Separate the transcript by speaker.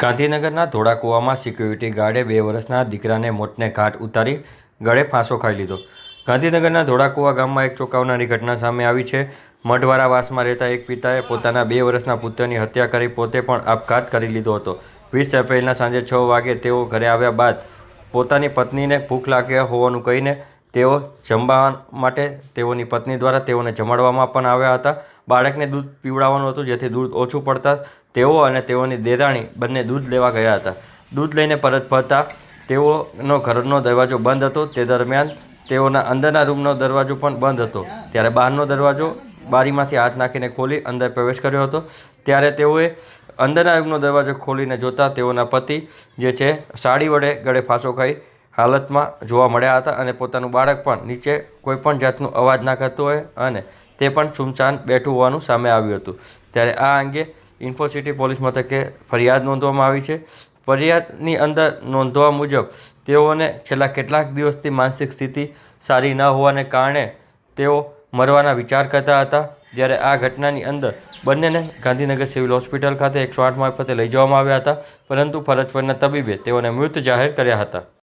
Speaker 1: ગાંધીનગરના ધોળાકુવામાં સિક્યુરિટી ગાર્ડે બે વર્ષના દીકરાને મોતને ઘાટ ઉતારી ગળે ફાંસો ખાઈ લીધો. ગાંધીનગરના ધોળાકુવા ગામમાં એક ચોંકાવનારી ઘટના સામે આવી છે. મઢવારાવાસમાં રહેતા એક પિતાએ પોતાના બે વર્ષના પુત્રની હત્યા કરી પોતે પણ આપઘાત કરી લીધો હતો. વીસ એપ્રિલના સાંજે છ વાગે તેઓ ઘરે આવ્યા બાદ પોતાની પત્નીને ભૂખ લાગ્યા હોવાનું કહીને તેઓ જમવા માટે તેઓની પત્ની દ્વારા તેઓને જમાડવામાં પણ આવ્યા હતા. બાળકને દૂધ પીવડાવવાનું હતું, જેથી દૂધ ઓછું પડતા તેઓ અને તેઓની દેરાણી બંને દૂધ લેવા ગયા હતા. દૂધ લઈને પરત ફરતા તેઓનો ઘરનો દરવાજો બંધ હતો. તે દરમિયાન તેઓના અંદરના રૂમનો દરવાજો પણ બંધ હતો. ત્યારે બહારનો દરવાજો બારીમાંથી હાથ નાખીને ખોલી અંદર પ્રવેશ કર્યો હતો. ત્યારે તેઓએ અંદરના રૂમનો દરવાજો ખોલીને જોતા તેઓના પતિ જે છે, સાડી વડે ગળે ફાંસો ખાઈ હાલતમાં જોવા મળ્યા હતા અને પોતાનું બાળક પણ નીચે કોઈપણ જાતનું અવાજ ના કરતું હોય અને તે પણ સૂમસાન બેઠું હોવાનું સામે આવ્યું હતું. ત્યારે આ અંગે ઇન્ફોસિટી પોલીસ મથકે ફરિયાદ નોંધવામાં આવી છે. ફરિયાદની અંદર નોંધવા મુજબ તેઓને છેલ્લા કેટલાક દિવસથી માનસિક સ્થિતિ સારી ન હોવાને કારણે તેઓ મરવાના વિચાર કરતા હતા. જ્યારે આ ઘટનાની અંદર બંનેને ગાંધીનગર સિવિલ હોસ્પિટલ ખાતે એકસો આઠ મારફતે લઈ જવામાં આવ્યા હતા, પરંતુ ફરજ પરના તબીબે તેઓને મૃત જાહેર કર્યા હતા.